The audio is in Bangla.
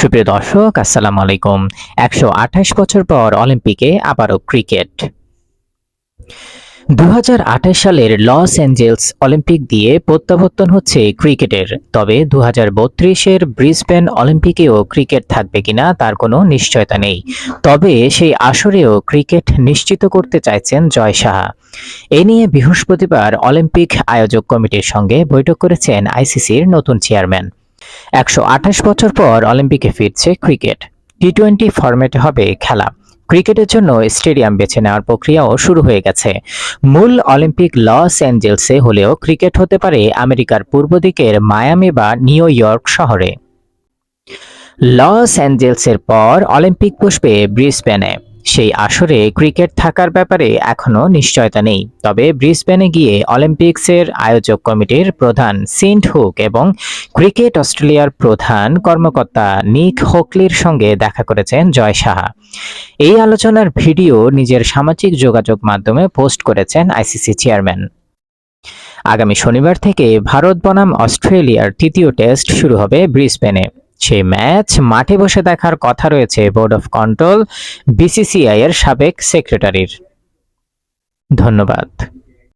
সুপ্রিয় দর্শক, আসসালামু আলাইকুম। একশো আঠাশ বছর পর অলিম্পিকে আবারও ক্রিকেট। দুই হাজার আঠাশ সালের লস অ্যাঞ্জেলস অলিম্পিক দিয়ে প্রত্যাবর্তন হচ্ছে ক্রিকেটের। তবে দু হাজার বত্রিশের ব্রিসবেন অলিম্পিকেও ক্রিকেট থাকবে কিনা তার কোনো নিশ্চয়তা নেই। তবে সেই আসরেও ক্রিকেট নিশ্চিত করতে চাইছেন জয় সাহা। এ নিয়ে বৃহস্পতিবার অলিম্পিক আয়োজক কমিটির সঙ্গে বৈঠক করেছেন আইসিসির নতুন চেয়ারম্যান। একশো আঠাশ বছর পর অলিম্পিকে ফিরছে ক্রিকেট। টি টোয়েন্টি ফরম্যাটে হবে খেলা। ক্রিকেটের জন্য স্টেডিয়াম বেছে নেওয়ার প্রক্রিয়াও শুরু হয়ে গেছে। মূল অলিম্পিক লস অ্যাঞ্জেলসে হলেও ক্রিকেট হতে পারে আমেরিকার পূর্ব দিকের মায়ামি বা নিউ ইয়র্ক শহরে। লস অ্যাঞ্জেলসের পর অলিম্পিক বসবে ব্রিসবেনে সেই আসরে ক্রিকেট থাকার ব্যাপারে এখনও নিশ্চয়তা নেই। তবে ব্রিসবেনে গিয়ে অলিম্পিক্সের আয়োজক কমিটির প্রধান সিন্ট হুক এবং ক্রিকেট অস্ট্রেলিয়ার প্রধান কর্মকর্তা নিক হোকলির সঙ্গে দেখা করেছেন জয় সাহা। এই আলোচনার ভিডিও নিজের সামাজিক যোগাযোগ মাধ্যমে পোস্ট করেছেন আইসিসি চেয়ারম্যান। আগামী শনিবার থেকে ভারত বনাম অস্ট্রেলিয়ার তৃতীয় টেস্ট শুরু হবে ব্রিসবেনে। সেই ম্যাচ। মাঠে বসে দেখার কথা রয়েছে বোর্ড অফ কন্ট্রোল, বিসিসিআই এর সাবেক সেক্রেটারির। ধন্যবাদ।